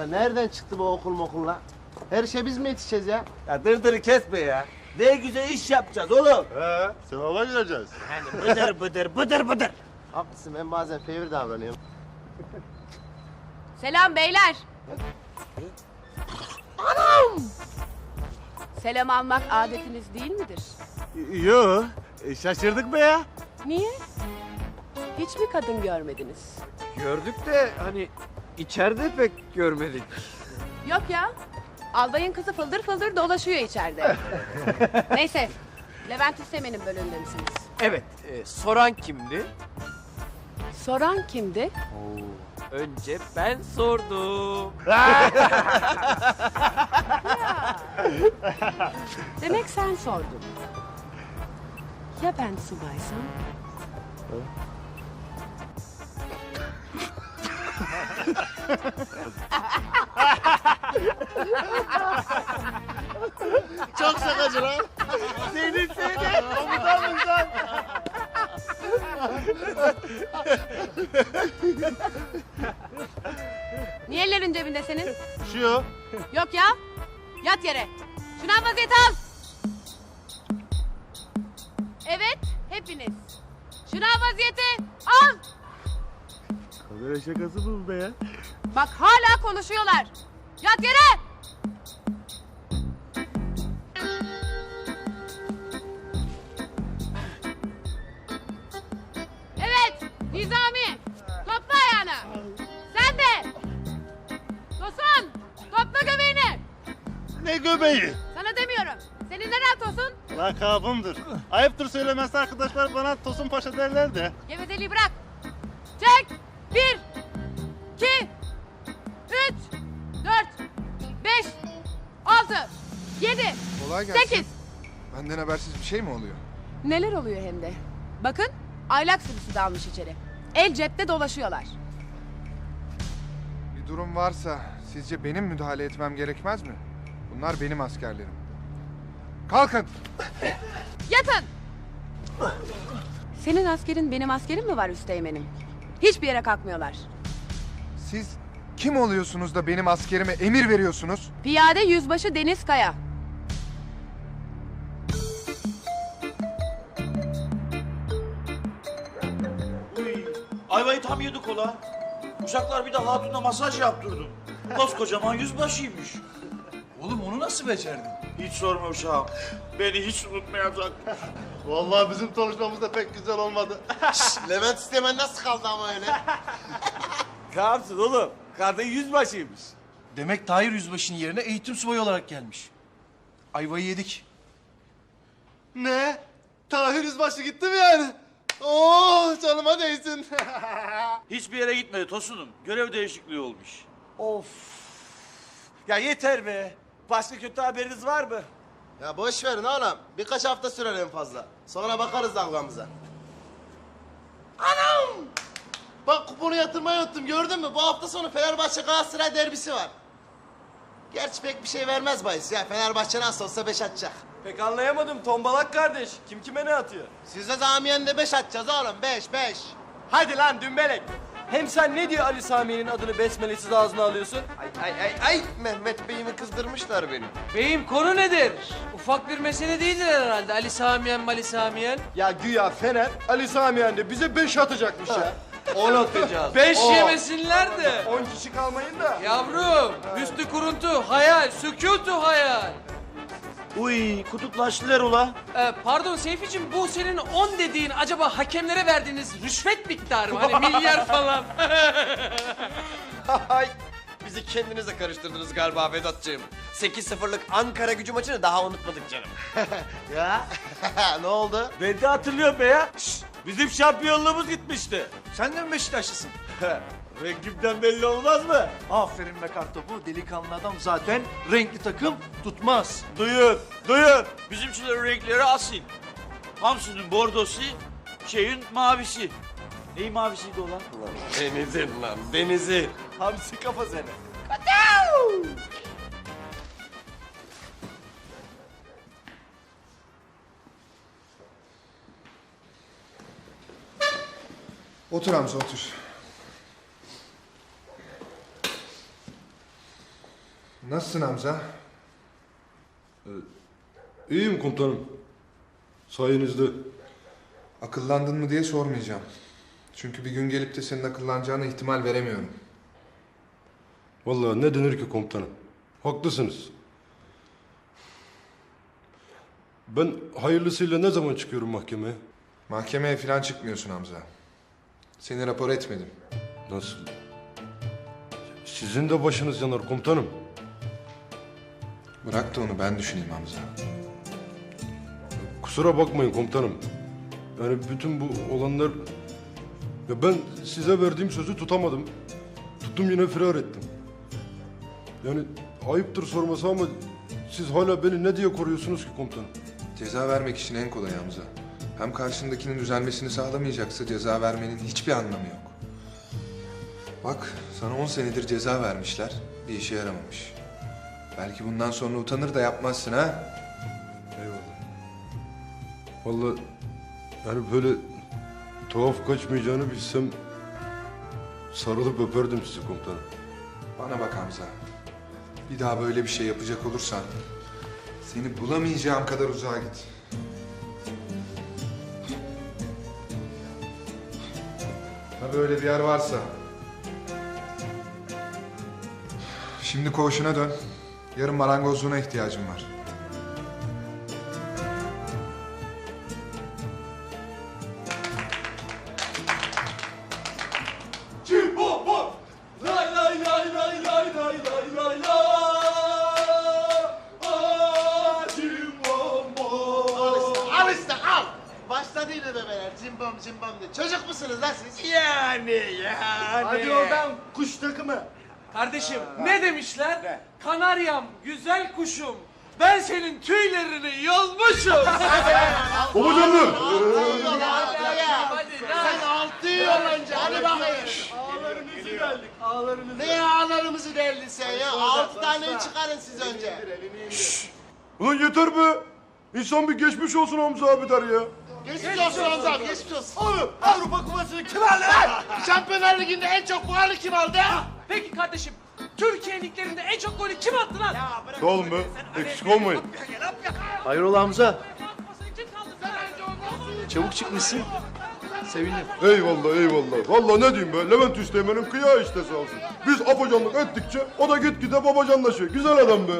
Ya nereden çıktı bu okul mokulla? Her şey biz mi yetişeceğiz ya? Ya dırdırı kesme ya. Ne güzel iş yapacağız oğlum. He, sevaba gireceğiz. Yani bıdır bıdır bıdır bıdır. Haklısın ben bazen fevri davranıyorum. Selam beyler. Anam! Selam almak adetiniz değil midir? Yo, e, şaşırdık be ya. Niye? Hiç mi kadın görmediniz? Gördük de hani içeride pek görmedik. Yok ya. Albayın kızı fıldır fıldır dolaşıyor içeride. Neyse. Levent İstemen'in bölümünde misiniz? Evet, e, soran kimdi? Soran kimdi? Önce ben sordum. Demek sen sordun. Ya ben subaysam? Çok şakacı lan. Seni seni komutanım sen. Niye ellerin cebinde senin? Şu. Yok ya. Yat yere. Şınav vaziyeti al. Evet, hepiniz. Şınav vaziyeti al. Kamera şakası bu be ya. Bak hala konuşuyorlar. Yat yere. Evet, Nizami. Topla ayağını. Sen de. Tosun, topla göbeğini. Ne göbeği? Sana demiyorum. Senin neren Tosun? Lakabımdır. Ayıptır söylemesi arkadaşlar bana Tosun Paşa derler de. Gevezeliği bırak. Çek. Bir, iki, altı, yedi, Kolay gelsin. sekiz. Benden habersiz bir şey mi oluyor? Neler oluyor hem de? Bakın aylak sürüsü dalmış içeri. El cepte dolaşıyorlar. Bir durum varsa sizce benim müdahale etmem gerekmez mi? Bunlar benim askerlerim. Kalkın! Yatın! Senin askerin benim askerim mi var üsteğmenim? Hiçbir yere kalkmıyorlar. Siz kim oluyorsunuz da benim askerime emir veriyorsunuz? Piyade yüzbaşı Deniz Kaya. Uy, ayvayı tam yedik ola. Uşaklar bir de hatunla masaj yaptırdım. Koskocaman yüzbaşıymış. Oğlum onu nasıl becerdin? Hiç sorma uşağım. Beni hiç unutmayacak. Vallahi bizim konuşmamız da pek güzel olmadı. Levent İstemen nasıl kaldı ama öyle? Kapsın oğlum. Kadın yüzbaşıymış. Demek Tahir Yüzbaşı'nın yerine eğitim subayı olarak gelmiş. Ayvayı yedik. ne? Tahir Yüzbaşı gitti mi yani? Oo canıma değsin. Hiçbir yere gitmedi Tosun'um. Görev değişikliği olmuş. Of. Ya yeter be. Başka kötü haberiniz var mı? ya boş verin oğlum. Birkaç hafta sürer en fazla. Sonra bakarız dalgamıza. Anam! Bak kuponu yatırmayı unuttum gördün mü? Bu hafta sonu Fenerbahçe Galatasaray derbisi var. Gerçi pek bir şey vermez bahis ya. Fenerbahçe nasıl olsa beş atacak. Pek anlayamadım tombalak kardeş. Kim kime ne atıyor? Siz de zamiyenle beş atacağız oğlum. Beş, beş. Hadi lan dümbelek. Hem sen ne diye Ali Sami'nin adını besmelesiz ağzına alıyorsun? Ay ay ay ay Mehmet Bey'imi kızdırmışlar beni. Beyim konu nedir? Ufak bir mesele değildir herhalde. Ali Samiyen, Mali Samiyen. Ya güya Fener Ali Samiyen de bize beş atacakmış ya. On atacağız. Beş on. yemesinler de. On kişi kalmayın da. Yavrum, üstü kuruntu, hayal, sükutu hayal. Uy kutuplaştılar ula. Ee, pardon Seyfi'cim bu senin 10 dediğin acaba hakemlere verdiğiniz rüşvet miktarı mı? Hani milyar falan. Ay bizi kendinize karıştırdınız galiba Vedat'cığım. 8-0'lık Ankara gücü maçını daha unutmadık canım. Ya ne oldu? Ben de hatırlıyorum be ya. Şşt, bizim şampiyonluğumuz gitmişti. Sen de mi Beşiktaşlısın? Rengimden belli olmaz mı? Aferin be kartopu. Delikanlı adam zaten renkli takım tutmaz. Duyun, duyun. Bizimkilerin renkleri asil. Hamsi'nin bordosu, şeyin mavisi. Neyin mavisiydi o lan? Deniz'in lan Deniz'in. Hamsi kafa seni. Otur Hamza otur. Nasılsın Hamza? İyiyim komutanım. Sayenizde. Akıllandın mı diye sormayacağım. Çünkü bir gün gelip de senin akıllanacağına ihtimal veremiyorum. Vallahi ne denir ki komutanım. Haklısınız. Ben hayırlısıyla ne zaman çıkıyorum mahkemeye? Mahkemeye falan çıkmıyorsun Hamza. Seni rapor etmedim. Nasıl? Sizin de başınız yanar komutanım. Bırak da onu ben düşüneyim Hamza. Kusura bakmayın komutanım. Yani bütün bu olanlar... Ya ben size verdiğim sözü tutamadım. Tuttum yine firar ettim. Yani ayıptır sorması ama siz hala beni ne diye koruyorsunuz ki komutanım? Ceza vermek için en kolay Hamza. Hem karşındakinin düzelmesini sağlamayacaksa ceza vermenin hiçbir anlamı yok. Bak sana 10 senedir ceza vermişler. Bir işe yaramamış. Belki bundan sonra utanır da yapmazsın ha? Eyvallah. Vallahi yani böyle tuhaf kaçmayacağını bilsem sarılıp öperdim sizi komutanım. Bana bak Hamza. Bir daha böyle bir şey yapacak olursan seni bulamayacağım kadar uzağa git. Böyle bir yer varsa. Şimdi koğuşuna dön. Yarın marangozluğuna ihtiyacım var. Diye. Çocuk musunuz lan siz? Yani yani. Hadi oradan kuş takımı. Kardeşim ne demişler? Kanaryam, güzel kuşum. Ben senin tüylerini yolmuşum. Babacanlı! Hadi Sen altı yıl önce hadi bakayım. Ağlarınızı geldik. Ağlarınızı. Ne ağlarımızı deldin sen ya? Altı tane çıkarın siz önce. Ulan yeter be! İnsan bir geçmiş olsun Hamza abi der ya. Geçmiş olsun Hamza abi, geçmiş olsun. Oğlum Avrupa Kupası'nı kim aldı? Şampiyonlar Ligi'nde en çok puanı kim aldı? Peki kardeşim, Türkiye liglerinde en çok golü kim attı lan? Sağ olun be. Eksik olmayın. Hayrola Hamza? Çabuk çıkmışsın. Sevindim. Eyvallah eyvallah. Vallahi ne diyeyim be. Levent Üsteğmen'in kıyağı işte sağ olsun. Biz apacanlık ettikçe o da gitgide babacanlaşıyor. Güzel adam be.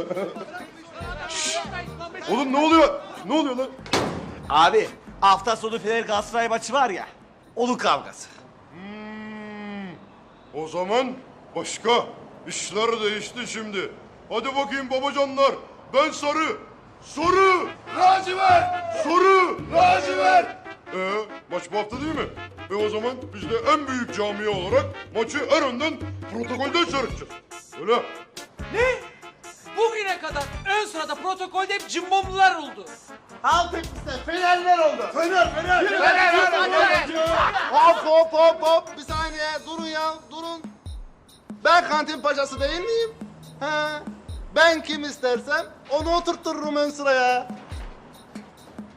Oğlum ne oluyor? Ne oluyor lan? Abi hafta sonu Fener Galatasaray maçı var ya. Onun kavgası. O zaman başka. İşler değişti şimdi. Hadi bakayım babacanlar. Ben sarı. Sarı. Lacivert. Sarı. Lacivert. Ee, maç bu hafta değil mi? E o zaman biz de en büyük camia olarak maçı en önden protokolden seyredeceğiz. Öyle. Ne? Bugüne kadar ön sırada protokolde hep cimbomlular oldu. Alt hepsi Fenerler oldu. Fener Fener. Fener, Fener. Hop hop hop hop. Bir saniye durun ya durun. Ben kantin paşası değil miyim? Ha? Ben kim istersem onu oturturum ön sıraya.